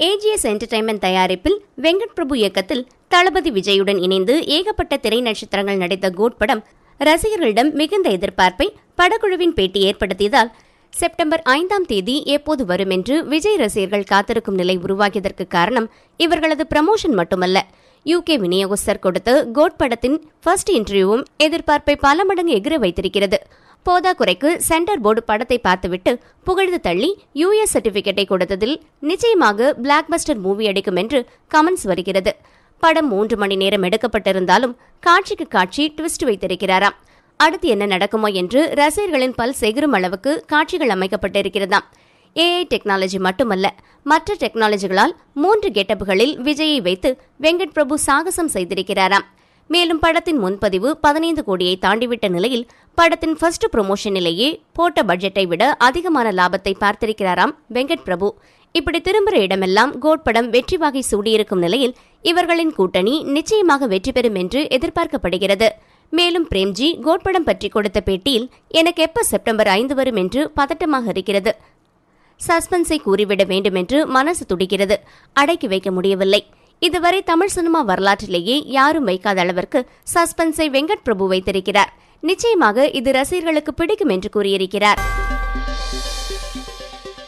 AGS entertainment தயாரிப்பில் வெங்கட் பிரபு இயக்கத்தில் தளபதி விஜயுடன் இணைந்து ஏகப்பட்ட திரை நட்சத்திரங்கள் நடித்த கோட் படம் ரசிகர்களிடம் மிகுந்த எதிர்பார்ப்பை படக்குழுவின் பேட்டி ஏற்படுத்தியதால் செப்டம்பர் ஐந்தாம் தேதி எப்போது வரும் என்று விஜய் ரசிகர்கள் காத்திருக்கும் நிலை உருவாகியதற்கு காரணம் இவர்களது பிரமோஷன் மட்டுமல்ல. யூகே விநியோகஸ்தர் கொடுத்த கோட் படத்தின் ஃபர்ஸ்ட் இன்டர்வியூவும் எதிர்பார்ப்பை பல மடங்கு எகிர வைத்திருக்கிறது. போதாக்குறைக்கு சென்டர் போர்டு படத்தை பார்த்துவிட்டு புகழ்ந்து தள்ளி யூஎஸ் சர்டிபிகேட்டை கொடுத்ததில் நிச்சயமாக பிளாக் பஸ்டர் மூவி அடிக்கும் என்று கமெண்ட்ஸ் வருகிறது. படம் மூன்று மணி நேரம் எடுக்கப்பட்டிருந்தாலும் காட்சிக்கு காட்சி ட்விஸ்ட் வைத்திருக்கிறாராம். அடுத்து என்ன நடக்குமோ என்று ரசிகர்களின் பல் செகிரும் அளவுக்கு காட்சிகள் அமைக்கப்பட்டிருக்கிறதாம். ஏஐ டெக்னாலஜி மட்டுமல்ல மற்ற டெக்னாலஜிகளால் மூன்று கெட்டப்புகளில் விஜயை வைத்து வெங்கட் பிரபு சாகசம் செய்திருக்கிறாராம். மேலும் படத்தின் முன்பதிவு பதினைந்து கோடியை தாண்டிவிட்ட நிலையில் படத்தின் ஃபர்ஸ்ட் ப்ரொமோஷனிலேயே போட்ட பட்ஜெட்டை விட அதிகமான லாபத்தை பார்த்திருக்கிறாராம் வெங்கட் பிரபு. இப்படி திரும்புகிற இடமெல்லாம் கோட் படம் வெற்றி வாகை சூடியிருக்கும் நிலையில் இவர்களின் கூட்டணி நிச்சயமாக வெற்றி பெறும் என்று எதிர்பார்க்கப்படுகிறது. மேலும் பிரேம்ஜி கோட்படம் பற்றி கொடுத்த பேட்டியில் எனக்கு எப்ப செப்டம்பர் ஐந்து வரும் என்று பதட்டமாக இருக்கிறது. சஸ்பென்ஸை கூறிவிட வேண்டும் என்று மனசு துடிக்கிறது. அடக்கி வைக்க முடியவில்லை. இதுவரை தமிழ் சினிமா வரலாற்றிலேயே யாரும் வைக்காத அளவிற்கு சஸ்பென்ஸை வெங்கட் பிரபு வைத்திருக்கிறார். நிச்சயமாக இது ரசிகர்களுக்கு பிடிக்கும் என்று கூறியிருக்கிறார்.